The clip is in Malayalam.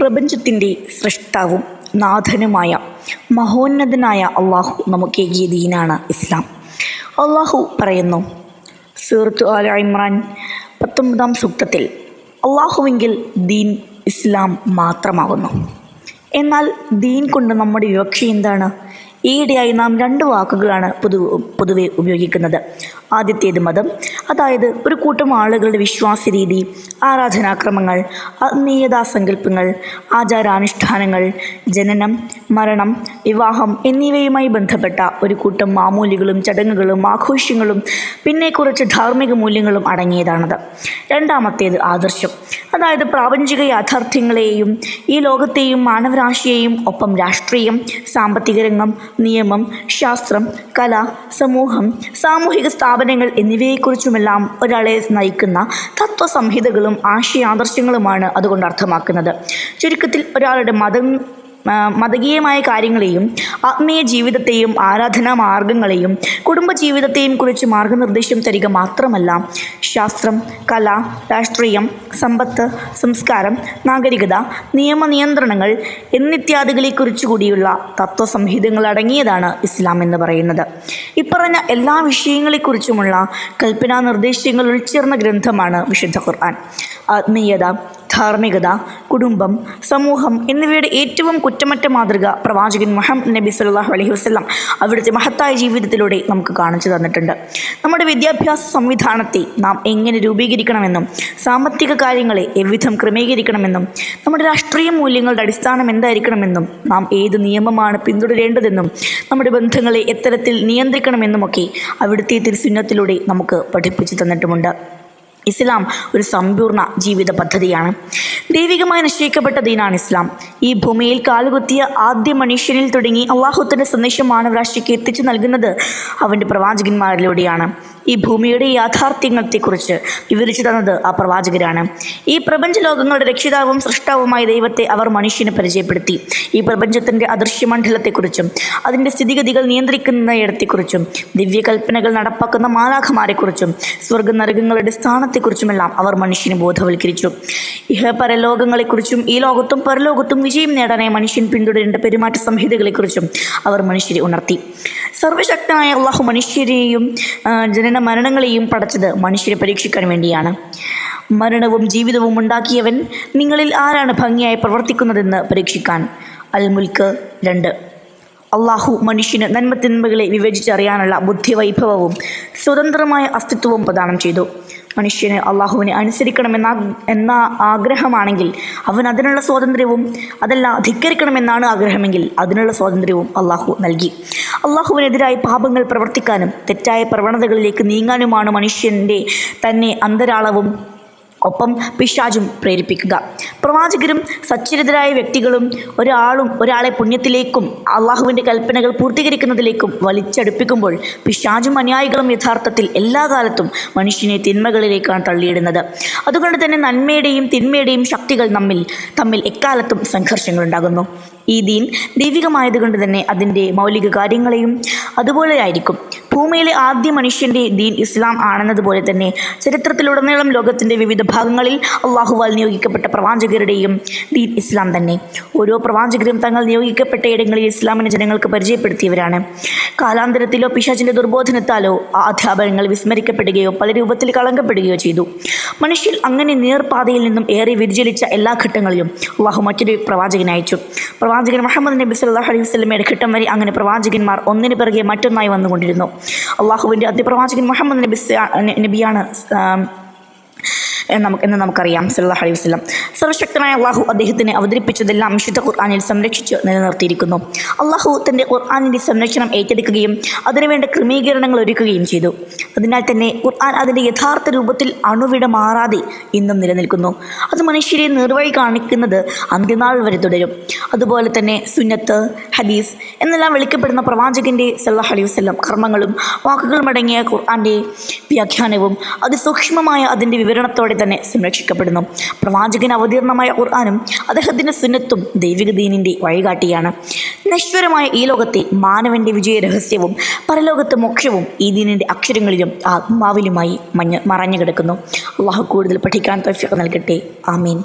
പ്രപഞ്ചത്തിന്റെ സൃഷ്ടാവും നാഥനുമായ മഹോന്നതനായ അള്ളാഹു നമുക്ക് ഏകിയ ദീനാണ് ഇസ്ലാം. അള്ളാഹു പറയുന്നു സൂറത്ത് അല ഇമ്രാൻ പത്തൊമ്പതാം സൂക്തത്തിൽ അള്ളാഹുവെങ്കിൽ ദീൻ ഇസ്ലാം മാത്രമാകുന്നു. എന്നാൽ ദീൻ കൊണ്ട് നമ്മുടെ വിവക്ഷ എന്താണ്? ഈയിടെയായി നാം രണ്ട് വാക്കുകളാണ് പൊതു പൊതുവെ ഉപയോഗിക്കുന്നത്. ആദ്യത്തേത് മതം. അതായത് ഒരു കൂട്ടം ആളുകളുടെ വിശ്വാസ രീതി ആരാധനാക്രമങ്ങൾ ആത്മീയതാ സങ്കല്പങ്ങൾ ആചാരാനുഷ്ഠാനങ്ങൾ ജനനം മരണം വിവാഹം എന്നിവയുമായി ബന്ധപ്പെട്ട ഒരു കൂട്ടം മാമൂലികളും ചടങ്ങുകളും ആഘോഷങ്ങളും പിന്നെ കുറച്ച് ധാർമ്മിക മൂല്യങ്ങളും അടങ്ങിയതാണത്. രണ്ടാമത്തേത് ആദർശം. അതായത് പ്രാപഞ്ചിക യാഥാർത്ഥ്യങ്ങളെയും ഈ ലോകത്തെയും മാനവരാശിയെയും ഒപ്പം രാഷ്ട്രീയം സാമ്പത്തിക രംഗം നിയമം ശാസ്ത്രം കല സമൂഹം സാമൂഹിക സ്ഥാപനങ്ങൾ എന്നിവയെക്കുറിച്ചുമെല്ലാം ഒരാളെ നയിക്കുന്ന തത്വസംഹിതകളും ആശയാദർശങ്ങളുമാണ് അതുകൊണ്ട് അർത്ഥമാക്കുന്നത്. ചുരുക്കത്തിൽ ഒരാളുടെ മതം മതകീയമായ കാര്യങ്ങളെയും ആത്മീയ ജീവിതത്തെയും ആരാധനാ മാർഗങ്ങളെയും കുടുംബജീവിതത്തെയും കുറിച്ച് മാർഗനിർദ്ദേശം തരിക മാത്രമല്ല. ശാസ്ത്രം കല രാഷ്ട്രീയം സമ്പത്ത് സംസ്കാരം നാഗരികത നിയമനിയന്ത്രണങ്ങൾ എന്നിത്യാദികളെക്കുറിച്ച് കൂടിയുള്ള തത്വസംഹിതങ്ങൾ അടങ്ങിയതാണ് ഇസ്ലാം എന്ന് പറയുന്നത്. ഇപ്പറഞ്ഞ എല്ലാ വിഷയങ്ങളെക്കുറിച്ചുമുള്ള കൽപ്പനാ നിർദ്ദേശങ്ങൾ ഉൾച്ചേർന്ന ഗ്രന്ഥമാണ് വിശുദ്ധ ഖുർആൻ. ആത്മീയത ധാർമ്മികത കുടുംബം സമൂഹം എന്നിവയുടെ ഏറ്റവും കുറ്റമറ്റ മാതൃക പ്രവാചകൻ മുഹമ്മദ് നബി സല്ലാഹു അലൈഹി വസല്ലം അവിടുത്തെ മഹത്തായ ജീവിതത്തിലൂടെ നമുക്ക് കാണിച്ചു തന്നിട്ടുണ്ട്. നമ്മുടെ വിദ്യാഭ്യാസ സംവിധാനത്തെ നാം എങ്ങനെ രൂപീകരിക്കണമെന്നും സാമ്പത്തിക കാര്യങ്ങളെ എവിധം ക്രമീകരിക്കണമെന്നും നമ്മുടെ രാഷ്ട്രീയ മൂല്യങ്ങളുടെ അടിസ്ഥാനം എന്തായിരിക്കണമെന്നും നാം ഏത് നിയമമാണ് പിന്തുടരേണ്ടതെന്നും നമ്മുടെ ബന്ധങ്ങളെ എത്തരത്തിൽ നിയന്ത്രിക്കണമെന്നുമൊക്കെ അവിടുത്തെ തിരുസുന്നത്തിലൂടെ നമുക്ക് പഠിപ്പിച്ചു തന്നിട്ടുമുണ്ട്. ഇസ്ലാം ഒരു സമ്പൂർണ ജീവിത പദ്ധതിയാണ്. ദൈവികമായി നിശ്ചയിക്കപ്പെട്ട ദീനാണ് ഇസ്ലാം. ഈ ഭൂമിയിൽ കാലുകുത്തിയ ആദ്യ മനുഷ്യനിൽ തുടങ്ങി അള്ളാഹുത്തിന്റെ സന്ദേശം മാനവരാശിക്ക് എത്തിച്ചു നൽകുന്നത് അവന്റെ പ്രവാചകന്മാരിലൂടെയാണ്. ഈ ഭൂമിയുടെ യാഥാർത്ഥ്യങ്ങളെക്കുറിച്ച് വിവരിച്ചു തന്നത് ആ പ്രവാചകരാണ്. ഈ പ്രപഞ്ച ലോകങ്ങളുടെ രക്ഷിതാവും സൃഷ്ടാവുമായ ദൈവത്തെ അവർ മനുഷ്യനെ പരിചയപ്പെടുത്തി. ഈ പ്രപഞ്ചത്തിന്റെ അദൃശ്യമണ്ഡലത്തെക്കുറിച്ചും അതിന്റെ സ്ഥിതിഗതികൾ നിയന്ത്രിക്കുന്നയിടത്തെക്കുറിച്ചും ദിവ്യകൽപ്പനകൾ നടപ്പാക്കുന്ന മാലാഖമാരെക്കുറിച്ചും സ്വർഗനരകങ്ങളുടെ സ്ഥാനത്തെക്കുറിച്ചുമെല്ലാം അവർ മനുഷ്യനെ ബോധവൽക്കരിച്ചു. ഇഹ പരലോകങ്ങളെക്കുറിച്ചും ഈ ലോകത്തും പരലോകത്തും വിജയം നേടാനായി മനുഷ്യൻ പിന്തുടരേണ്ട പെരുമാറ്റ സംഹിതകളെക്കുറിച്ചും അവർ മനുഷ്യരെ ഉണർത്തി. സർവശക്തനായ അള്ളാഹു മനുഷ്യരെയും ആ, ജനന മരണങ്ങളെയും പടച്ചത് മനുഷ്യരെ പരീക്ഷിക്കാൻ വേണ്ടിയാണ്. മരണവും ജീവിതവും ഉണ്ടാക്കിയവൻ നിങ്ങളിൽ ആരാണ് ഭംഗിയായി പ്രവർത്തിക്കുന്നതെന്ന് പരീക്ഷിക്കാൻ. അൽ മുൽക്ക് രണ്ട്. അള്ളാഹു മനുഷ്യന് നന്മത്തിന്മകളെ വിവേചിച്ചറിയാനുള്ള ബുദ്ധിവൈഭവവും സ്വതന്ത്രമായ അസ്തിത്വവും പ്രദാനം ചെയ്തു. മനുഷ്യന് അള്ളാഹുവിനെ അനുസരിക്കണമെന്ന എന്ന ആഗ്രഹമാണെങ്കിൽ അവൻ അതിനുള്ള സ്വാതന്ത്ര്യവും അതല്ല ധിക്കരിക്കണമെന്നാണ് ആഗ്രഹമെങ്കിൽ അതിനുള്ള സ്വാതന്ത്ര്യവും അള്ളാഹു നൽകി. അള്ളാഹുവിനെതിരായി പാപങ്ങൾ പ്രവർത്തിക്കാനും തെറ്റായ പ്രവണതകളിലേക്ക് നീങ്ങാനുമാണ് മനുഷ്യന്റെ തന്നെ അന്തരാളവും ഒപ്പം പിശാചും പ്രേരിപ്പിക്കുക. പ്രവാചകരും സച്ചരിതരായ വ്യക്തികളും ഒരാളും ഒരാളെ പുണ്യത്തിലേക്കും അള്ളാഹുവിന്റെ കൽപ്പനകൾ പൂർത്തീകരിക്കുന്നതിലേക്കും വലിച്ചടുപ്പിക്കുമ്പോൾ പിശാചും അനുയായികളും യഥാർത്ഥത്തിൽ എല്ലാ കാലത്തും മനുഷ്യനെ തിന്മകളിലേക്കാണ് തള്ളിയിടുന്നത്. അതുകൊണ്ട് തന്നെ നന്മയുടെയും തിന്മയുടെയും ശക്തികൾ നമ്മിൽ തമ്മിൽ എക്കാലത്തും സംഘർഷങ്ങളുണ്ടാകുന്നു. ഈ ദീൻ ദൈവികമായതുകൊണ്ട് തന്നെ അതിന്റെ മൗലിക കാര്യങ്ങളെയും അതുപോലെ ആയിരിക്കും. ഭൂമിയിലെ ആദ്യ മനുഷ്യന്റെ ദീൻ ഇസ്ലാം ആണെന്നതുപോലെ തന്നെ ചരിത്രത്തിലുടനീളം ലോകത്തിന്റെ വിവിധ ഭാഗങ്ങളിൽ അള്ളാഹുവാൽ നിയോഗിക്കപ്പെട്ട പ്രവാചകരുടെയും ദീൻ ഇസ്ലാം തന്നെ. ഓരോ പ്രവാചകരും തങ്ങൾ നിയോഗിക്കപ്പെട്ട ഇടങ്ങളിൽ ഇസ്ലാമിനെ ജനങ്ങൾക്ക് പരിചയപ്പെടുത്തിയവരാണ്. കാലാന്തരത്തിലോ പിശാചിന്റെ ദുർബോധനത്താലോ ആ അധ്യാപനങ്ങൾ വിസ്മരിക്കപ്പെടുകയോ പല രൂപത്തിൽ കളങ്കപ്പെടുകയോ ചെയ്തു. മനുഷ്യൻ അങ്ങനെ നേർപാതയിൽ നിന്നും ഏറെ വ്യതിചലിച്ച എല്ലാ ഘട്ടങ്ങളിലും അള്ളാഹു മറ്റൊരു പ്രവാചകനെ അയച്ചു. പ്രവാചകൻ മുഹമ്മദ് നബി സല്ലാ അലൈഹി വസ്ലമയുടെ ഘട്ടം വരെ അങ്ങനെ പ്രവാചകന്മാർ ഒന്നിനു പിറകെ മറ്റൊന്നായി വന്നുകൊണ്ടിരുന്നു. അള്ളാഹുവിന്റെ അതിപ്രവാചകൻ മുഹമ്മദ് നബി നബിയാണ് നമുക്ക് എന്ന് നമുക്കറിയാം സല്ലാഹ് അലൈഹി വസ്ലം സർവശക്തനായ അള്ളാഹു അദ്ദേഹത്തിനെ അവതരിപ്പിച്ചതെല്ലാം വിശുദ്ധ ഖുർആാനിൽ സംരക്ഷിച്ച് നിലനിർത്തിയിരിക്കുന്നു. അള്ളാഹു തന്റെ ഖുർആാനിന്റെ സംരക്ഷണം ഏറ്റെടുക്കുകയും അതിനുവേണ്ട ക്രമീകരണങ്ങൾ ഒരുക്കുകയും ചെയ്തു. അതിനാൽ തന്നെ ഖുർആൻ അതിന്റെ യഥാർത്ഥ രൂപത്തിൽ അണുവിട മാറാതെ ഇന്നും നിലനിൽക്കുന്നു. അത് മനുഷ്യരെ നിർവഴി കാണിക്കുന്നത് അന്ത്യനാൾ വരെ തുടരും. അതുപോലെ തന്നെ സുന്നത്ത് ഹദീസ് എന്നെല്ലാം വിളിക്കപ്പെടുന്ന പ്രവാചകന്റെ സല്ലാഹ് അലൈഹി വസ്ലം കർമ്മങ്ങളും വാക്കുകളും അടങ്ങിയ ഖുർആന്റെ വ്യാഖ്യാനവും അതിസൂക്ഷ്മമായ അതിന്റെ വിവരണത്തോടെ തന്നെ സംരക്ഷിക്കപ്പെടുന്നു. പ്രവാചകൻ അവതീർണമായ ഖുർആാനും അദ്ദേഹത്തിന്റെ സുന്നത്തും ദൈവിക ദീനിന്റെ വഴികാട്ടിയാണ്. നശ്വരമായ ഈ ലോകത്തെ മാനവന്റെ വിജയ രഹസ്യവും പരലോകത്തെ മോക്ഷവും ഈ ദീനിന്റെ അക്ഷരങ്ങളിലും ആത്മാവിലുമായി മഞ്ഞ മറഞ്ഞു കിടക്കുന്നു അള്ളാഹു കൂടുതൽ പഠിക്കാൻ തൗഫീഖ് നൽകട്ടെ. ആമീൻ.